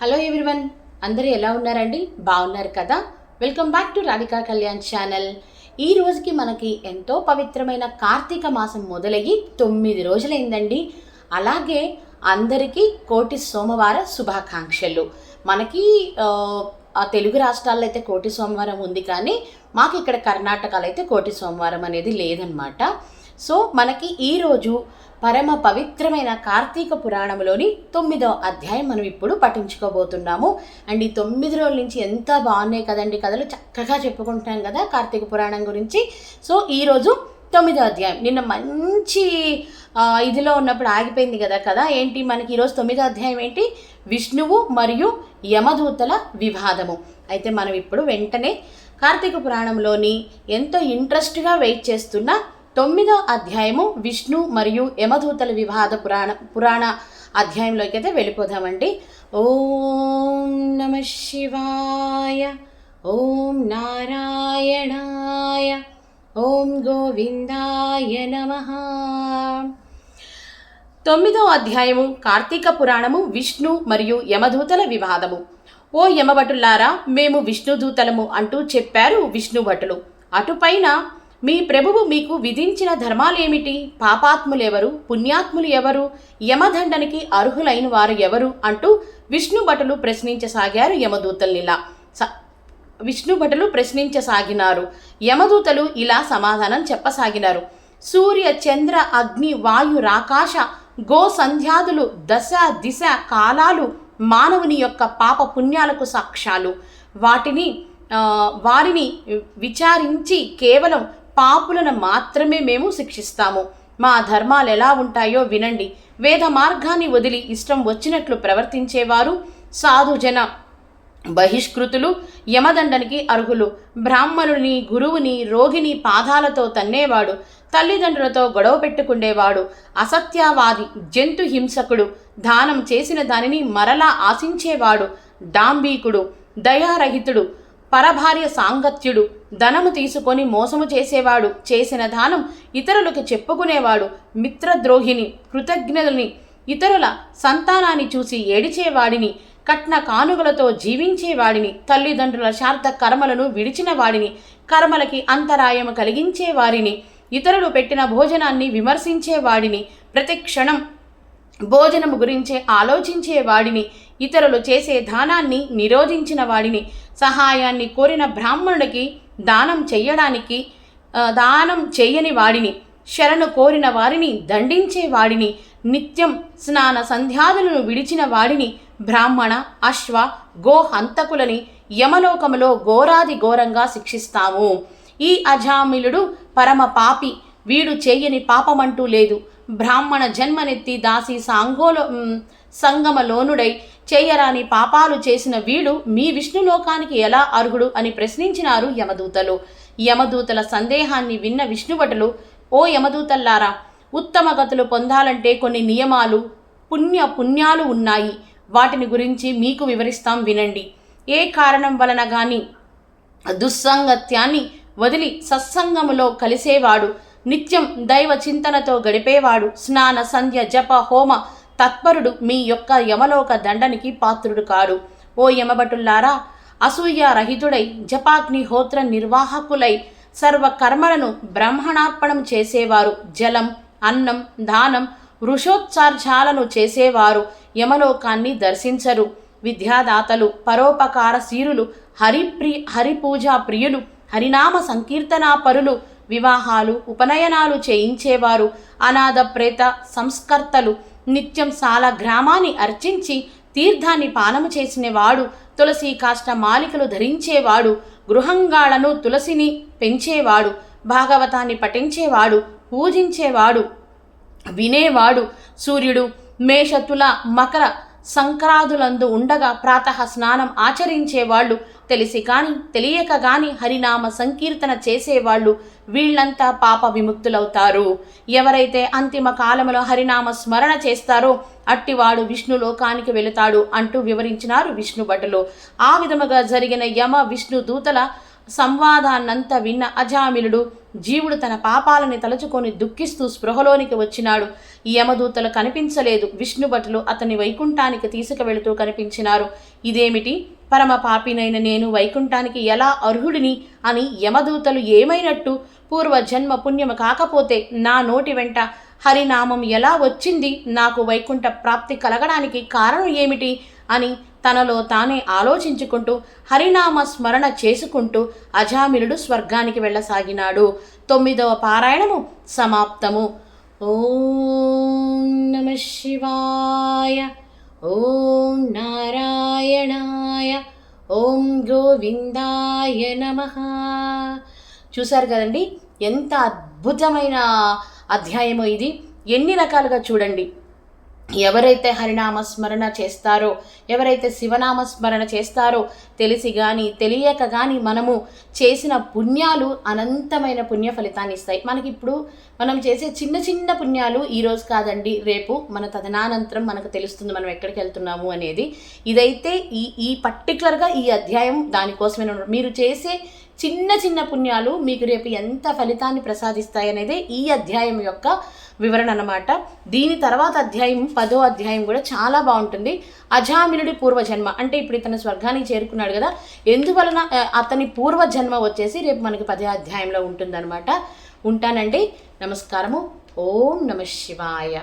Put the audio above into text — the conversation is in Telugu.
హలో ఎవ్రీవన్ అందరూ ఎలా ఉన్నారండి? బాగున్నారు కదా? Welcome back to Radhika Kalyan channel. ఈ రోజుకి మనకి ఎంతో పవిత్రమైన కార్తీక మాసం మొదలయ్యి తొమ్మిది రోజులైందండి. అలాగే అందరికీ కోటి సోమవార శుభాకాంక్షలు. మనకి ఆ, ఆ తెలుగు రాష్ట్రాల్లో అయితే కోటి సోమవారం ఉంది కానీ మాకు ఇక్కడ కర్ణాటకలో అయితే కోటి సోమవారం అనేది లేదనమాట సో మనకి ఈరోజు పరమ పవిత్రమైన కార్తీక పురాణంలోని తొమ్మిదో అధ్యాయం మనం ఇప్పుడు పఠించుకోబోతున్నాము. అండ్ ఈ తొమ్మిది రోజుల నుంచి ఎంత బాగున్నాయి కదండి కథలు చక్కగా చెప్పుకుంటున్నాం కదా కార్తీక పురాణం గురించి. సో ఈరోజు తొమ్మిదో అధ్యాయం. నిన్న మంచి ఇదిలో ఉన్నప్పుడు ఆగిపోయింది కదా కదా ఏంటి? మనకి ఈరోజు తొమ్మిదో అధ్యాయం ఏంటి? విష్ణువు మరియు యమదూతల వివాదము. అయితే మనం ఇప్పుడు వెంటనే కార్తీక పురాణంలోని ఎంతో ఇంట్రెస్ట్గా వెయిట్ చేస్తున్న తొమ్మిదో అధ్యాయము విష్ణు మరియు యమదూతల వివాద పురాణ పురాణ అధ్యాయంలోకి అయితే వెళ్ళిపోదామండి. ఓం నమ శివాయ ఓం నారాయణాయ ఓం గోవిందాయ నమ. తొమ్మిదో అధ్యాయము కార్తీక పురాణము విష్ణు మరియు యమదూతల వివాదము ఓ యమభటులారా మేము విష్ణుదూతలము అంటూ చెప్పారు విష్ణుభటులు అటుపైన మీ ప్రభువు మీకు విధించిన ధర్మాలేమిటి? పాపాత్ములెవరు? పుణ్యాత్ములు ఎవరు యమదండనికి అర్హులైన వారు ఎవరు? అంటూ విష్ణుభటులు ప్రశ్నించసాగారు యమదూతల్నిలా. స విష్ణుభటులు ప్రశ్నించసాగినారు. యమదూతలు ఇలా సమాధానం చెప్పసాగినారు. సూర్య చంద్ర అగ్ని వాయు రాకాశ గో సంధ్యాదులు దశ దిశ కాలాలు మానవుని యొక్క పాప పుణ్యాలకు సాక్ష్యాలు వాటిని వారిని విచారించి కేవలం పాపులను మాత్రమే మేము శిక్షిస్తాము. మా ధర్మాలు ఎలా ఉంటాయో వినండి. వేద మార్గాన్ని వదిలి ఇష్టం వచ్చినట్లు ప్రవర్తించేవారు సాధుజన బహిష్కృతులు యమదండనికి అర్హులు. బ్రాహ్మణుని గురువుని రోగిని పాదాలతో తన్నేవాడు. తల్లిదండ్రులతో గొడవ పెట్టుకుండేవాడు. అసత్యవాది జంతు హింసకుడు. దానం చేసిన దానిని మరలా ఆశించేవాడు. డాంబీకుడు దయారహితుడు. పరభార్య సాంగత్యుడు. ధనము తీసుకొని మోసము చేసేవాడు. చేసిన దానం ఇతరులకు చెప్పుకునేవాడు. మిత్రద్రోహిని కృతజ్ఞతని ఇతరుల సంతానాన్ని చూసి ఏడిచేవాడిని. కట్న కానుగలతో జీవించేవాడిని. తల్లిదండ్రుల శార్థ కర్మలను విడిచిన వాడిని కర్మలకి అంతరాయం కలిగించే వారిని ఇతరులు పెట్టిన భోజనాన్ని విమర్శించేవాడిని. ప్రతి క్షణం భోజనము గురించే ఆలోచించేవాడిని. ఇతరులు చేసే దానాన్ని నిరోధించిన వాడిని. సహాయాన్ని కోరిన బ్రాహ్మణుడికి దానం చెయ్యడానికి దానం చేయని వాడిని శరణు కోరిన వారిని దండించే వాడిని నిత్యం స్నాన సంధ్యాదులను విడిచిన వాడిని బ్రాహ్మణ అశ్వ గో హంతకులని యమలోకములో ఘోరాది ఘోరంగా శిక్షిస్తాము. ఈ అజామిలుడు పరమ పాపి వీడు చేయని పాపమంటూ లేదు. బ్రాహ్మణ జన్మనెత్తి దాసి సాంగోలో సంగమలోనుడై చేయరాని పాపాలు చేసిన వీడు మీ విష్ణులోకానికి ఎలా అర్హుడు అని ప్రశ్నించినారు యమదూతలు. యమదూతల సందేహాన్ని విన్న విష్ణుభటులు ఓ యమదూతల్లారా ఉత్తమ గతులు పొందాలంటే కొన్ని నియమాలు పుణ్య పుణ్యాలు ఉన్నాయి. వాటిని గురించి మీకు వివరిస్తాం వినండి. ఏ కారణం వలన కానీ దుస్సంగత్యాన్ని వదిలి సత్సంగములో కలిసేవాడు నిత్యం దైవ చింతనతో గడిపేవాడు స్నాన సంధ్య జప హోమ తత్పరుడు మీ యొక్క యమలోక దండనికి పాత్రుడు కాడు. ఓ యమభటుల్లారా అసూయ రహితుడై జపాగ్ని హోత్ర నిర్వాహకులై సర్వ కర్మలను బ్రహ్మణార్పణం చేసేవారు. జలం అన్నం దానం వృషోత్సార్జాలను చేసేవారు. యమలోకాన్ని దర్శించరు. విద్యాదాతలు పరోపకార శీరులు హరిప్రి హరిపూజా ప్రియులు హరినామ సంకీర్తనా పరులు వివాహాలు ఉపనయనాలు చేయించేవారు. అనాథ ప్రేత సంస్కర్తలు నిత్యం సాల గ్రామాన్ని అర్చించి తీర్థాన్ని పానము చేసినవాడు తులసి కాష్ట మాలికలు ధరించేవాడు గృహంగాళను తులసిని పెంచేవాడు భాగవతాన్ని పఠించేవాడు పూజించేవాడు వినేవాడు. సూర్యుడు మేషతుల మకర సంక్రాంతులందు ఉండగా ప్రాతః స్నానం ఆచరించేవాళ్ళు తెలిసి కాని తెలియక గాని హరినామ సంకీర్తన చేసేవాళ్ళు వీళ్ళంతా పాప విముక్తులవుతారు. ఎవరైతే అంతిమ కాలంలో హరినామ స్మరణ చేస్తారో అట్టివాడు విష్ణు లోకానికి వెళుతాడు అంటూ వివరించినారు విష్ణు భటులు. ఆ విధముగా జరిగిన యమ విష్ణు దూతల సంవాదాన్నంతా విన్న అజామిలుడు జీవుడు తన పాపాలని తలుచుకొని దుఃఖిస్తూ స్పృహలోనికి వచ్చినాడు. యమదూతలు కనిపించలేదు. విష్ణుభటులు అతని వైకుంఠానికి తీసుకువెళుతూ కనిపించినారు. ఇదేమిటి? పరమ పాపినైన నేను వైకుంఠానికి ఎలా అర్హుడిని అని యమదూతలు ఏమైనట్టు? పూర్వ జన్మ పుణ్యము కాకపోతే నా నోటి వెంట హరినామం ఎలా వచ్చింది? నాకు వైకుంఠ ప్రాప్తి కలగడానికి కారణం ఏమిటి? అని తనలో తానే ఆలోచించుకుంటూ హరినామ స్మరణ చేసుకుంటూ అజామిలుడు స్వర్గానికి వెళ్ళసాగినాడు. తొమ్మిదవ పారాయణము సమాప్తము. ఓం నమ శివాయ ఓం నారాయణాయ ఓం గోవిందాయ నమ. చూశారు కదండి ఎంత అద్భుతమైన అధ్యాయమో ఇది. ఎన్ని రకాలుగా చూడండి. ఎవరైతే హరినామ స్మరణ చేస్తారో ఎవరైతే శివనామ స్మరణ చేస్తారో తెలిసి కానీ తెలియక కానీ మనము చేసిన పుణ్యాలు అనంతమైన పుణ్య ఫలితాన్ని ఇస్తాయి. మనకి ఇప్పుడు మనం చేసే చిన్న చిన్న పుణ్యాలు ఈరోజు కాదండి. రేపు మన తదనానంతరం మనకు తెలుస్తుంది మనం ఎక్కడికి వెళ్తున్నాము అనేది. ఇదైతే ఈ ఈ పర్టికులర్గా ఈ అధ్యాయం దానికోసమే మీరు చేసే చిన్న చిన్న పుణ్యాలు మీకు రేపు ఎంత ఫలితాన్ని ప్రసాదిస్తాయి అనేది ఈ అధ్యాయం యొక్క వివరణ అనమాట దీని తర్వాత అధ్యాయం పదో అధ్యాయం కూడా చాలా బాగుంటుంది. అజామినుడి పూర్వజన్మ. అంటే ఇప్పుడు ఇతను స్వర్గానికి చేరుకున్నాడు కదా. ఎందువలన అతని పూర్వజన్మ వచ్చేసి రేపు మనకి పదే అధ్యాయంలో ఉంటుందన్నమాట. ఉంటానండి. నమస్కారము. ఓం నమ శివాయ.